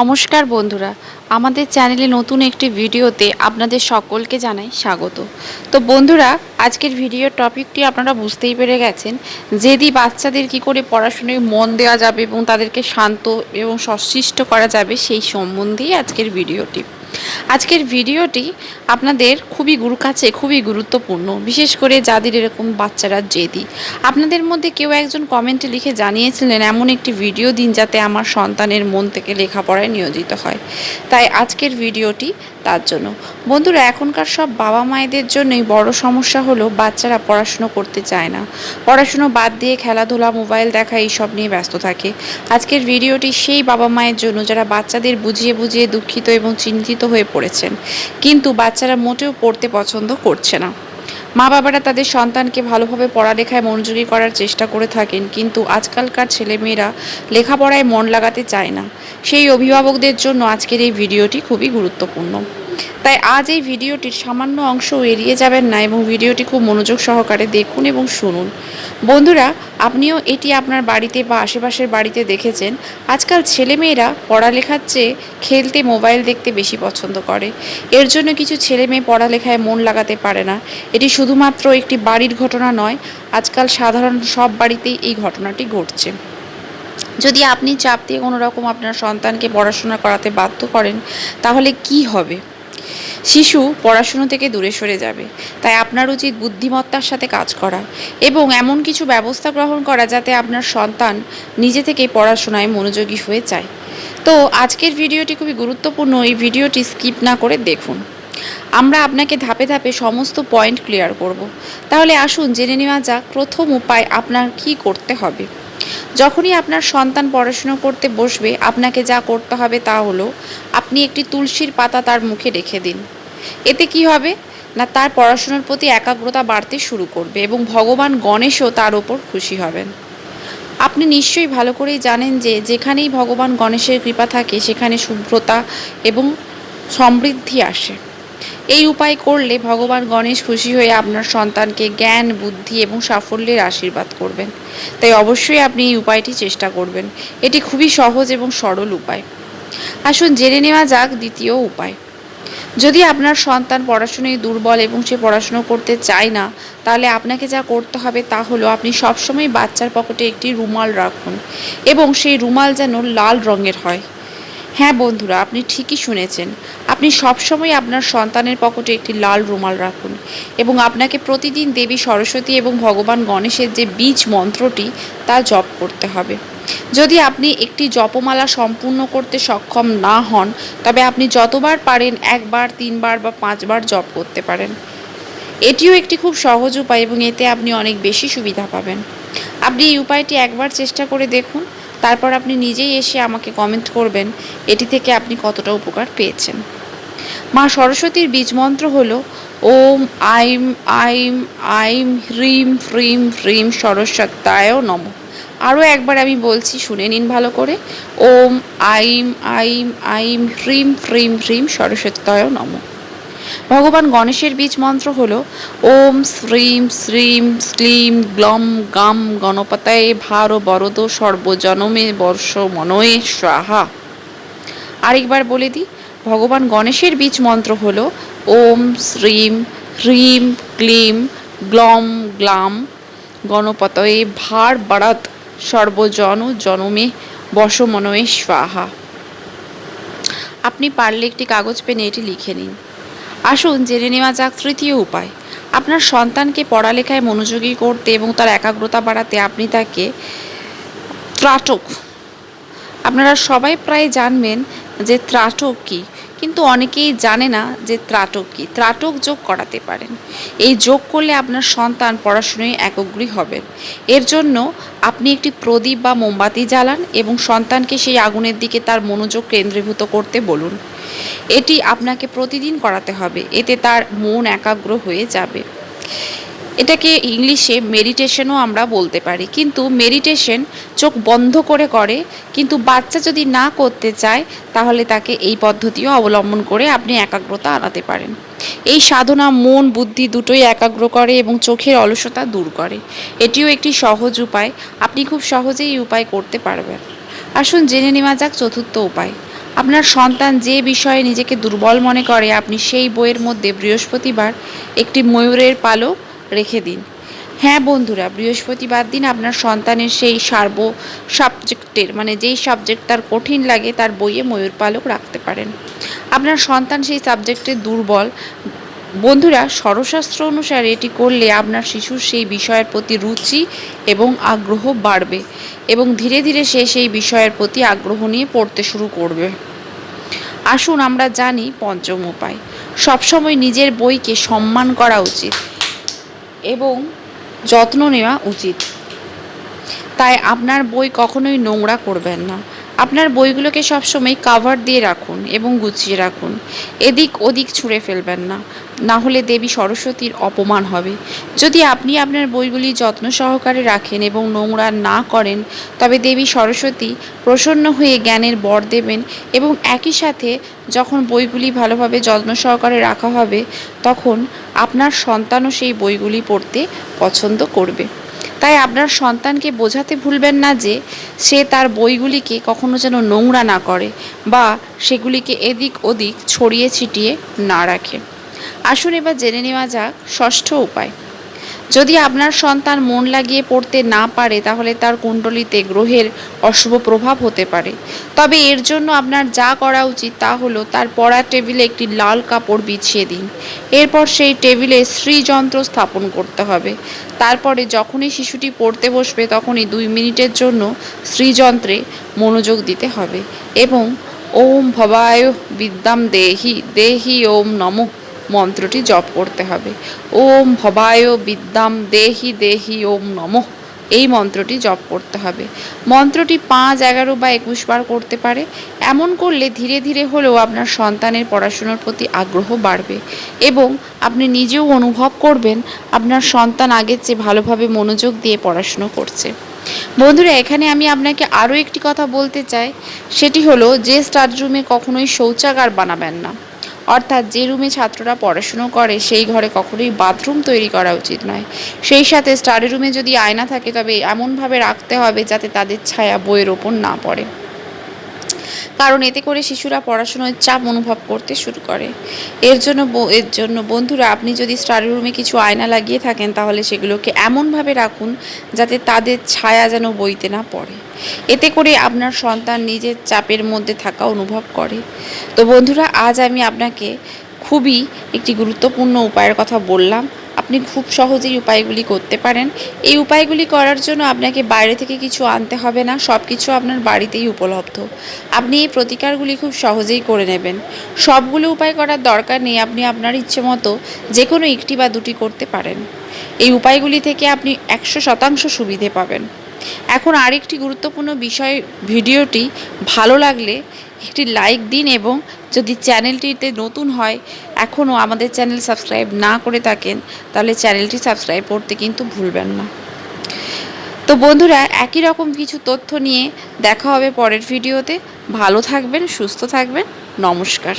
নমস্কার বন্ধুরা, আমাদের চ্যানেলে নতুন একটি ভিডিওতে আপনাদের সকলকে জানাই স্বাগত। তো বন্ধুরা, আজকের ভিডিওর টপিকটি আপনারা বুঝতেই পেরে গেছেন যেদি বাচ্চাদের কি করে পড়াশুনোয় মন দেওয়া যাবে এবং তাদেরকে শান্ত এবং সশিষ্ট করা যাবে সেই সম্বন্ধেই আজকের ভিডিওটি। আজকের ভিডিওটি আপনাদের খুবই গুরু কাছে খুবই গুরুত্বপূর্ণ, বিশেষ করে যাদের এরকম বাচ্চারা জেদি। আপনাদের মধ্যে কেউ একজন কমেন্টে লিখে জানিয়েছিলেন, এমন একটি ভিডিও দিন যাতে আমার সন্তানের মন থেকে লেখাপড়ায় নিয়োজিত হয়। তাই আজকের ভিডিওটি তার জন্য। বন্ধুরা, এখনকার সব বাবা মায়েদের জন্যই বড় সমস্যা হলো বাচ্চারা পড়াশুনো করতে চায় না। পড়াশুনো বাদ দিয়ে খেলাধুলা, মোবাইল দেখা, এইসব নিয়ে ব্যস্ত থাকে। আজকের ভিডিওটি সেই বাবা মায়ের জন্য, যারা বাচ্চাদের বুঝিয়ে বুঝিয়ে দুঃখিত এবং চিন্তিত হয়ে পড়েছেন। কিন্তু বাচ্চারা মোটেও পড়তে পছন্দ করছে না। মা বাবারা তাদের সন্তানকে ভালোভাবে পড়ালেখায় মনোযোগী করার চেষ্টা করে থাকেন, কিন্তু আজকালকার ছেলেমেয়েরা লেখাপড়ায় মন লাগাতে চায় না। সেই অভিভাবকদের জন্য আজকের এই ভিডিওটি খুবই গুরুত্বপূর্ণ। তাই আজ এই ভিডিওটির সামান্য অংশ এড়িয়ে যাবেন না এবং ভিডিওটি খুব মনোযোগ সহকারে দেখুন এবং শুনুন। বন্ধুরা, আপনিও এটি আপনার বাড়িতে বা আশেপাশের বাড়িতে দেখেছেন। আজকাল ছেলেমেয়েরা পড়ালেখার চেয়ে খেলতে মোবাইল দেখতে বেশি পছন্দ করে। এর জন্য কিছু ছেলে মেয়ে পড়ালেখায় মন লাগাতে পারে না। এটি শুধুমাত্র একটি বাড়ির ঘটনা নয়, আজকাল সাধারণ সব বাড়িতেই এই ঘটনাটি ঘটছে। যদি আপনি চাপ দিয়ে কোনো রকম আপনার সন্তানকে পড়াশোনা করাতে বাধ্য করেন, তাহলে কি হবে? শিশু পড়াশুনো থেকে দূরে সরে যাবে। তাই আপনার উচিত বুদ্ধিমত্তার সাথে কাজ করা এবং এমন কিছু ব্যবস্থা গ্রহণ করা যাতে আপনার সন্তান নিজে থেকেই পড়াশোনায় মনোযোগী হয়ে যায়। তো আজকের ভিডিওটি খুবই গুরুত্বপূর্ণ, এই ভিডিওটি স্কিপ না করে দেখুন। আমরা আপনাকে ধাপে ধাপে সমস্ত পয়েন্ট ক্লিয়ার করব। তাহলে আসুন জেনে নেওয়া যাক প্রথম উপায় আপনার কি করতে হবে। যখনই আপনার সন্তান পড়াশুনো করতে বসবে, আপনাকে যা করতে হবে তা হলো, আপনি একটি তুলসীর পাতা তার মুখে রেখে দিন। এতে কি হবে? না, তার পড়াশুনোর প্রতি একাগ্রতা বাড়তে শুরু করবে এবং ভগবান গণেশও তার ওপর খুশি হবেন। আপনি নিশ্চয়ই ভালো করেই জানেন যে, যেখানেই ভগবান গণেশের কৃপা থাকে, সেখানে শুভ্রতা এবং সমৃদ্ধি আসে। এই উপায় করলে ভগবান গণেশ খুশি হয়ে আপনার সন্তানকে জ্ঞান, বুদ্ধি এবং সাফল্যের আশীর্বাদ করবেন। তাই অবশ্যই আপনি এই উপায়টি চেষ্টা করবেন। এটি খুবই সহজ এবং সরল উপায়। আসুন জেনে নেওয়া যাক দ্বিতীয় উপায়। যদি আপনার সন্তান পড়াশুনোয় দুর্বল এবং সে পড়াশুনো করতে চায় না, তাহলে আপনাকে যা করতে হবে তা হলো আপনি সবসময় বাচ্চার পকেটে একটি রুমাল রাখুন এবং সেই রুমাল যেন লাল রঙের হয়। হ্যাঁ বন্ধুরা, আপনি ঠিকই শুনেছেন। আপনি সবসময় আপনার সন্তানের পকেটে একটি লাল রুমাল রাখুন এবং আপনাকে প্রতিদিন দেবী সরস্বতী এবং ভগবান গণেশের যে বীজ মন্ত্রটি, তা জপ করতে হবে। যদি আপনি একটি জপমালা সম্পূর্ণ করতে সক্ষম না হন, তবে আপনি যতবার পারেন একবার, তিনবার বা পাঁচবার জপ করতে পারেন। এটিও একটি খুব সহজ উপায় এবং এতে আপনি অনেক বেশি সুবিধা পাবেন। আপনি এই উপায়টি একবার চেষ্টা করে দেখুন। তারপর আপনি নিজেই এসে আমাকে কমেন্ট করবেন, এটি থেকে আপনি কতটা উপকার পেয়েছেন। মা সরস্বতীর বীজ মন্ত্র হল, ওম আইম আইম আইম হ্রিম ফ্রিম ফ্রিম সরস্বত্যায় নম। আরও একবার আমি বলছি, শুনে নিন ভালো করে, ওম আইম আইম আইম হ্রিম ফ্রিম ফ্রিম সরস্বত্যায় নম। ভগবান গণেশের বীজ মন্ত্র হল, ওম শ্রীম শ্রীম শ্লীম গ্লম গাম গণপতায়ে ভার বরদ সর্বজনমে বর্ষ মনয়ে স্বাহা। আরেকবার বলে দিই, ভগবান গণেশের বীজ মন্ত্র হল, ওম শ্রীম হ্রিম ক্লিম গ্লম গ্লাম গণপতয়ে ভার বারাত সর্বজন জনমে বসমনয়ে স্বাহা। আপনি পারলে একটি কাগজ পেনে এটি লিখে নিন। আসুন জেনে নেওয়া যাক তৃতীয় উপায়। আপনার সন্তানকে পড়ালেখায় মনোযোগী করতে এবং তার একাগ্রতা বাড়াতে আপনি তাকে ত্রাটক। আপনারা সবাই প্রায় জানবেন যে ত্রাটক কী, কিন্তু অনেকেই জানে না যে ত্রাটক কী। ত্রাটক যোগ করাতে পারেন। এই যোগ করলে আপনার সন্তান পড়াশুনোয় একগ্রী হবেন। এর জন্য আপনি একটি প্রদীপ বা মোমবাতি জ্বালান এবং সন্তানকে সেই আগুনের দিকে তার মনোযোগ কেন্দ্রীভূত করতে বলুন। এটি আপনাকে প্রতিদিন করাতে হবে। এতে তার মন একাগ্র হয়ে যাবে। এটাকে ইংলিশে মেডিটেশনও আমরা বলতে পারি। কিন্তু মেডিটেশন চোখ বন্ধ করে করে, কিন্তু বাচ্চা যদি না করতে চায়, তাহলে তাকে এই পদ্ধতিও অবলম্বন করে আপনি একাগ্রতা আনাতে পারেন। এই সাধনা মন, বুদ্ধি দুটোই একাগ্র করে এবং চোখের অলসতা দূর করে। এটিও একটি সহজ উপায়। আপনি খুব সহজেই এই উপায় করতে পারবেন। আসুন জেনে নেওয়া যাক চতুর্থ উপায়। আপনার সন্তান যে বিষয়ে নিজেকে দুর্বল মনে করে, আপনি সেই বইয়ের মধ্যে বৃহস্পতিবার একটি ময়ূরের পালক রেখে দিন। হ্যাঁ বন্ধুরা, বৃহস্পতিবার দিন আপনার সন্তানের সেই সার্ব সাবজেক্টের মানে যেই সাবজেক্ট তার কঠিন লাগে, তার বইয়ে ময়ূর পালক রাখতে পারেন। আপনার সন্তান সেই সাবজেক্টে দুর্বল বন্ধুরা, স্বরশাস্ত্র অনুসারে এটি করলে আপনার শিশুর সেই বিষয়ের প্রতি রুচি এবং আগ্রহ বাড়বে এবং ধীরে ধীরে সে সেই বিষয়ের প্রতি আগ্রহ নিয়ে পড়তে শুরু করবে। আসুন আমরা জানি পঞ্চম উপায়। সবসময় নিজের বইকে সম্মান করা উচিত এবং যত্ন নেওয়া উচিত। তাই আপনার বই কখনোই নোংরা করবেন না। আপনার বইগুলোকে সবসময় কাভার দিয়ে রাখুন এবং গুছিয়ে রাখুন। এদিক ওদিক ছুঁড়ে ফেলবেন না। না হলে দেবী সরস্বতীর অপমান হবে। যদি আপনি আপনার বইগুলি যত্ন সহকারে রাখেন এবং নোংরা না করেন, তবে দেবী সরস্বতী প্রসন্ন হয়ে জ্ঞানের বর দেবেন এবং একই সাথে যখন বইগুলি ভালোভাবে যত্ন সহকারে রাখা হবে, তখন আপনার সন্তানও সেই বইগুলি পড়তে পছন্দ করবে। তাই আপনার সন্তানকে বোঝাতে ভুলবেন না যে সে তার বইগুলিকে কখনো যেন নোংরা না করে বা সেগুলিকে এদিক ওদিক ছড়িয়ে ছিটিয়ে না রাখে। আসুন এবার জেনে নেওয়া যাক ষষ্ঠ উপায়। যদি আপনার সন্তান মন লাগিয়ে পড়তে না পারে, তাহলে তার কুণ্ডলিতে গ্রহের অশুভ প্রভাব হতে পারে। তবে এর জন্য আপনার যা করা উচিত তা হলো তার পড়ার টেবিলে একটি লাল কাপড় বিছিয়ে দিন। এরপর সেই টেবিলে শ্রীযন্ত্র স্থাপন করতে হবে। তারপরে যখনই শিশুটি পড়তে বসবে, তখনই দুই মিনিটের জন্য শ্রীযন্ত্রে মনোযোগ দিতে হবে এবং ওম ভবায় বিদ্যাম দেহি দেহি ওম নমঃ। মন্ত্রটি জপ করতে হবে। ওম ভবায় বিদ্যাম দেহি দেহি ওম নমঃ। এই মন্ত্রটি জপ করতে হবে। মন্ত্রটি পাঁচ, এগারো বা একুশ বার করতে পারে। এমন করলে ধীরে ধীরে হলেও আপনার সন্তানের পড়াশুনোর প্রতি আগ্রহ বাড়বে এবং আপনি নিজেও অনুভব করবেন আপনার সন্তান আগের চেয়ে ভালোভাবে মনোযোগ দিয়ে পড়াশুনো করছে। বন্ধুরা, এখানে আমি আপনাকে আরও একটি কথা বলতে চাই। সেটি হলো, যে স্টাডি রুমে কখনোই শৌচাগার বানাবেন না। অর্থাৎ যে রুমে ছাত্ররা পড়াশুনো করে, সেই ঘরে কখনোই বাথরুম তৈরি করা উচিত নয়। সেই সাথে স্টাডি রুমে যদি আয়না থাকে, তবে এমনভাবে রাখতে হবে যাতে তাদের ছায়া বইয়ের ওপর না পড়ে। কারণ এতে করে শিশুরা পড়াশোনার চাপ অনুভব করতে শুরু করে। এর জন্য এর জন্য বন্ধুরা, আপনি যদি স্টাডি রুমে কিছু আয়না লাগিয়ে থাকেন, তাহলে সেগুলোকে এমনভাবে রাখুন যাতে তাদের ছায়া যেন বইতে না পড়ে। এতে করে আপনার সন্তান নিজের চাপের মধ্যে থাকা অনুভব করে। তো বন্ধুরা, আজ আমি আপনাকে খুবই একটি গুরুত্বপূর্ণ উপায়ের কথা বললাম। আপনি খুব সহজেই উপায়গুলি করতে পারেন। এই উপায়গুলি করার জন্য আপনাকে বাইরে থেকে কিছু আনতে হবে না সব কিছু আপনার বাড়িতেই উপলব্ধ। আপনি এই প্রতিকারগুলি খুব সহজেই করে নেবেন। সবগুলো উপায় করার দরকার নেই, আপনি আপনার ইচ্ছে মতো যে কোনো একটি বা দুটি করতে পারেন। এই উপায়গুলি থেকে আপনি একশো শতাংশ সুবিধে পাবেন। এখন আরেকটি গুরুত্বপূর্ণ বিষয়, ভিডিওটি ভালো লাগলে একটি লাইক দিন এবং যদি চ্যানেলটিতে নতুন হয়, এখনও আমাদের চ্যানেল সাবস্ক্রাইব না করে থাকেন, তাহলে চ্যানেলটি সাবস্ক্রাইব করতে কিন্তু ভুলবেন না। তো বন্ধুরা, একই রকম কিছু তথ্য নিয়ে দেখা হবে পরের ভিডিওতে ভালো থাকবেন, সুস্থ থাকবেন, নমস্কার।